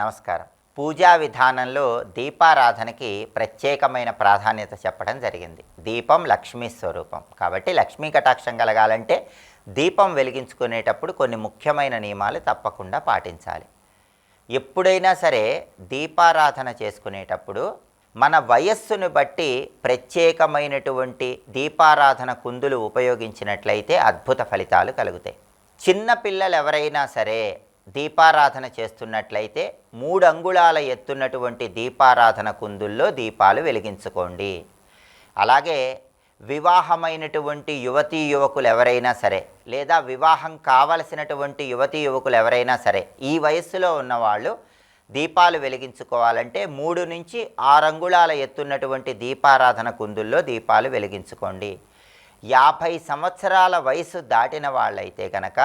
నమస్కారం. పూజా విధానంలో దీపారాధనకి ప్రత్యేకమైన ప్రాధాన్యత చెప్పడం జరిగింది. దీపం లక్ష్మీ స్వరూపం. కాబట్టి లక్ష్మీ కటాక్షం కలగాలంటే దీపం వెలిగించుకునేటప్పుడు కొన్ని ముఖ్యమైన నియమాలు తప్పకుండా పాటించాలి. ఎప్పుడైనా సరే దీపారాధన చేసుకునేటప్పుడు మన వయస్సును బట్టి ప్రత్యేకమైనటువంటి దీపారాధన కుందులు ఉపయోగించినట్లయితే అద్భుత ఫలితాలు కలుగుతాయి. చిన్న పిల్లలు ఎవరైనా సరే దీపారాధన చేస్తున్నట్లయితే మూడు అంగుళాల ఎత్తున్నటువంటి దీపారాధన కుందుల్లో దీపాలు వెలిగించుకోండి. అలాగే వివాహమైనటువంటి యువతీ యువకులు ఎవరైనా సరే లేదా వివాహం కావలసినటువంటి యువతీ యువకులు ఎవరైనా సరే ఈ వయస్సులో ఉన్నవాళ్ళు దీపాలు వెలిగించుకోవాలంటే మూడు నుంచి ఆరు అంగుళాల ఎత్తున్నటువంటి దీపారాధన కుందుల్లో దీపాలు వెలిగించుకోండి. యాభై సంవత్సరాల వయసు దాటిన వాళ్ళైతే కనుక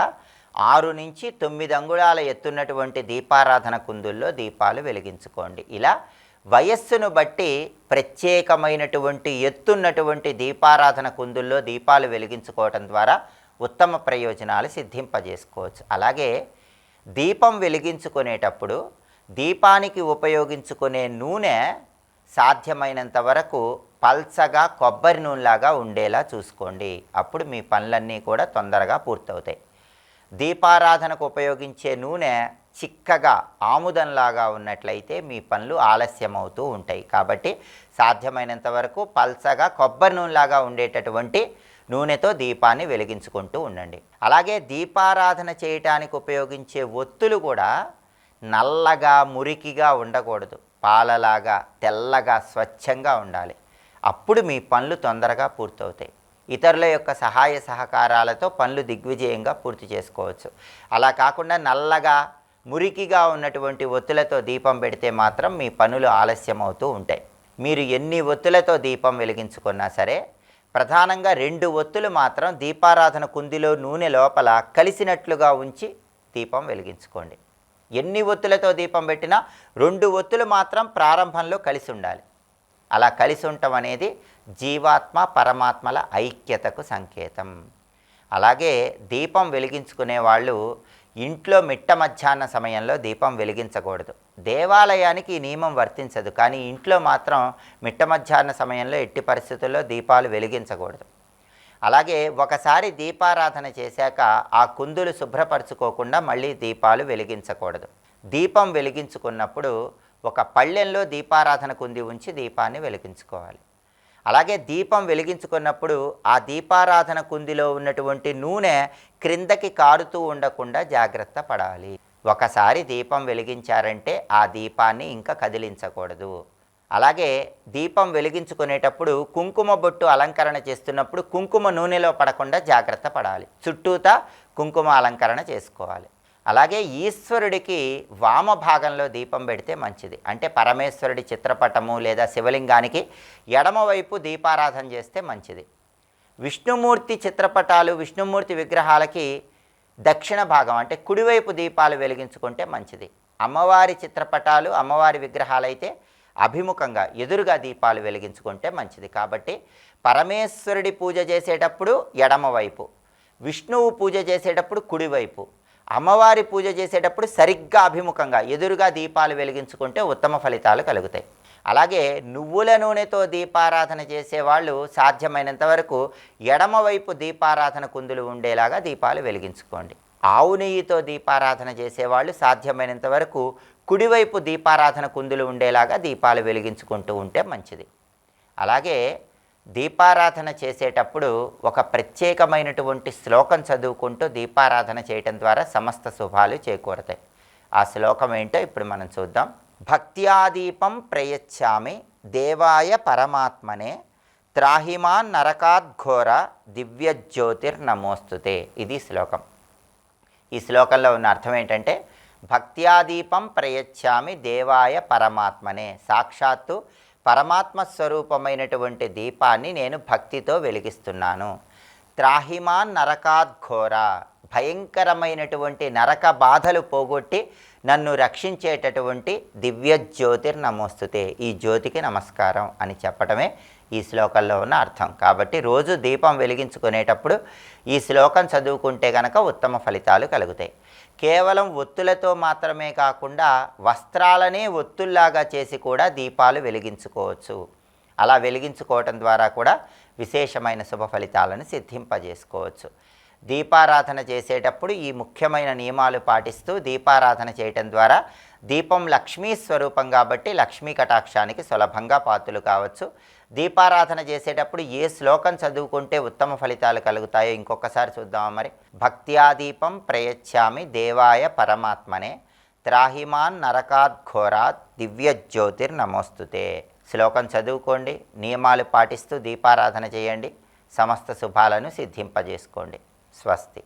ఆరు నుంచి తొమ్మిది అంగుళాల ఎత్తున్నటువంటి దీపారాధన కుందుల్లో దీపాలు వెలిగించుకోండి. ఇలా వయస్సును బట్టి ప్రత్యేకమైనటువంటి ఎత్తున్నటువంటి దీపారాధన కుందుల్లో దీపాలు వెలిగించుకోవటం ద్వారా ఉత్తమ ప్రయోజనాలు సిద్ధింపజేసుకోవచ్చు. అలాగే దీపం వెలిగించుకునేటప్పుడు దీపానికి ఉపయోగించుకునే నూనె సాధ్యమైనంత వరకు పల్చగా కొబ్బరి నూనెలాగా ఉండేలా చూసుకోండి. అప్పుడు మీ పనులన్నీ కూడా తొందరగా పూర్తవుతాయి. దీపారాధనకు ఉపయోగించే నూనె చిక్కగా ఆముదంలాగా ఉన్నట్లయితే మీ పనులు ఆలస్యం అవుతూ ఉంటాయి. కాబట్టి సాధ్యమైనంత వరకు పల్చగా కొబ్బరి నూనెలాగా ఉండేటటువంటి నూనెతో దీపాన్ని వెలిగించుకుంటూ ఉండండి. అలాగే దీపారాధన చేయటానికి ఉపయోగించే ఒత్తులు కూడా నల్లగా మురికిగా ఉండకూడదు. పాలలాగా తెల్లగా స్వచ్ఛంగా ఉండాలి. అప్పుడు మీ పనులు తొందరగా పూర్తవుతాయి. ఇతరుల యొక్క సహాయ సహకారాలతో పనులు దిగ్విజయంగా పూర్తి చేసుకోవచ్చు. అలా కాకుండా నల్లగా మురికిగా ఉన్నటువంటి ఒత్తులతో దీపం పెడితే మాత్రం మీ పనులు ఆలస్యం అవుతూ ఉంటాయి. మీరు ఎన్ని ఒత్తులతో దీపం వెలిగించుకున్నా సరే ప్రధానంగా రెండు ఒత్తులు మాత్రం దీపారాధన కుందిలో నూనె లోపల కలిసినట్లుగా ఉంచి దీపం వెలిగించుకోండి. ఎన్ని ఒత్తులతో దీపం పెట్టినా రెండు ఒత్తులు మాత్రం ప్రారంభంలో కలిసి ఉండాలి. అలా కలిసి ఉండటం అనేది జీవాత్మ పరమాత్మల ఐక్యతకు సంకేతం. అలాగే దీపం వెలిగించుకునే వాళ్ళు ఇంట్లో మిట్ట మధ్యాహ్న సమయంలో దీపం వెలిగించకూడదు. దేవాలయానికి ఈ నియమం వర్తించదు కానీ ఇంట్లో మాత్రం మిట్ట మధ్యాహ్న సమయంలో ఎట్టి పరిస్థితుల్లో దీపాలు వెలిగించకూడదు. అలాగే ఒకసారి దీపారాధన చేశాక ఆ కుందులు శుభ్రపరచుకోకుండా మళ్ళీ దీపాలు వెలిగించకూడదు. దీపం వెలిగించుకున్నప్పుడు ఒక పళ్ళెంలో దీపారాధన కుంది ఉంచి దీపాన్ని వెలిగించుకోవాలి. అలాగే దీపం వెలిగించుకున్నప్పుడు ఆ దీపారాధన కుందిలో ఉన్నటువంటి నూనె క్రిందకి కారుతూ ఉండకుండా జాగ్రత్త పడాలి. ఒకసారి దీపం వెలిగించారంటే ఆ దీపాన్ని ఇంకా కదిలించకూడదు. అలాగే దీపం వెలిగించుకునేటప్పుడు కుంకుమ బొట్టు అలంకరణ చేస్తున్నప్పుడు కుంకుమ నూనెలో పడకుండా జాగ్రత్త పడాలి. చుట్టూతా కుంకుమ అలంకరణ చేసుకోవాలి. అలాగే ఈశ్వరుడికి వామ భాగంలో దీపం పెడితే మంచిది. అంటే పరమేశ్వరుడి చిత్రపటము లేదా శివలింగానికి ఎడమవైపు దీపారాధన చేస్తే మంచిది. విష్ణుమూర్తి చిత్రపటాలు విష్ణుమూర్తి విగ్రహాలకి దక్షిణ భాగం అంటే కుడివైపు దీపాలు వెలిగించుకుంటే మంచిది. అమ్మవారి చిత్రపటాలు అమ్మవారి విగ్రహాలైతే అభిముఖంగా ఎదురుగా దీపాలు వెలిగించుకుంటే మంచిది. కాబట్టి పరమేశ్వరుడి పూజ చేసేటప్పుడు ఎడమవైపు విష్ణువు పూజ చేసేటప్పుడు కుడివైపు అమ్మవారి పూజ చేసేటప్పుడు సరిగ్గా అభిముఖంగా ఎదురుగా దీపాలు వెలిగించుకుంటే ఉత్తమ ఫలితాలు కలుగుతాయి. అలాగే నువ్వుల నూనెతో దీపారాధన చేసేవాళ్ళు సాధ్యమైనంత వరకు ఎడమవైపు దీపారాధన కుందులు ఉండేలాగా దీపాలు వెలిగించుకోండి. ఆవు నెయ్యితో దీపారాధన చేసేవాళ్ళు సాధ్యమైనంత వరకు కుడివైపు దీపారాధన కుందులు ఉండేలాగా దీపాలు వెలిగించుకుంటూ ఉంటే మంచిది. అలాగే దీపారాధన చేసేటప్పుడు ఒక ప్రత్యేకమైనటువంటి శ్లోకం చదువుకుంటూ దీపారాధన చేయటం ద్వారా సమస్త శుభాలు చేకూరతాయి. ఆ శ్లోకం ఏంటో ఇప్పుడు మనం చూద్దాం. భక్త్యాదీపం ప్రయచ్చామి దేవాయ పరమాత్మనే త్రాహిమాన్ నరకాద్ఘోర దివ్యజ్యోతిర్నమోస్తుతే ఇది శ్లోకం. ఈ శ్లోకంలో ఉన్న అర్థం ఏంటంటే భక్త్యాదీపం ప్రయచ్చామి దేవాయ పరమాత్మనే. సాక్షాత్తు పరమాత్మ స్వరూపమైనటువంటి దీపాన్ని నేను భక్తితో వెలిగిస్తున్నాను. త్రాహిమాన్ నరకాద్ఘోర భయంకరమైనటువంటి నరక బాధలు పోగొట్టి నన్ను రక్షించేటటువంటి దివ్య జ్యోతిర్ నమోస్తుతే ఈ జ్యోతికి నమస్కారం అని చెప్పడమే ఈ శ్లోకంలో ఉన్న అర్థం. కాబట్టి రోజు దీపం వెలిగించుకునేటప్పుడు ఈ శ్లోకం చదువుకుంటే గనక ఉత్తమ ఫలితాలు కలుగుతాయి. కేవలం ఒత్తులతో మాత్రమే కాకుండా వస్త్రాలనే ఒత్తుల్లాగా చేసి కూడా దీపాలు వెలిగించుకోవచ్చు. అలా వెలిగించుకోవటం ద్వారా కూడా విశేషమైన శుభ ఫలితాలను సిద్ధింపజేసుకోవచ్చు. దీపారాధన చేసేటప్పుడు ఈ ముఖ్యమైన నియమాలు పాటిస్తూ దీపారాధన చేయటం ద్వారా దీపం లక్ష్మీ స్వరూపం కాబట్టి లక్ష్మీ కటాక్షానికి సులభంగా పాత్రలు కావచ్చు. దీపారాధన చేసేటప్పుడు ఏ శ్లోకం చదువుకుంటే ఉత్తమ ఫలితాలు కలుగుతాయో ఇంకొకసారి చూద్దామా మరి. భక్త్యా దీపం ప్రయచ్చామి దేవాయ పరమాత్మనే త్రాహిమాన్ నరకాత్ ఘోరాత్ దివ్య జ్యోతిర్ నమోస్తుతే. శ్లోకం చదువుకోండి నియమాలు పాటిస్తూ దీపారాధన చేయండి సమస్త శుభాలను సిద్ధింపజేసుకోండి. స్వస్తి.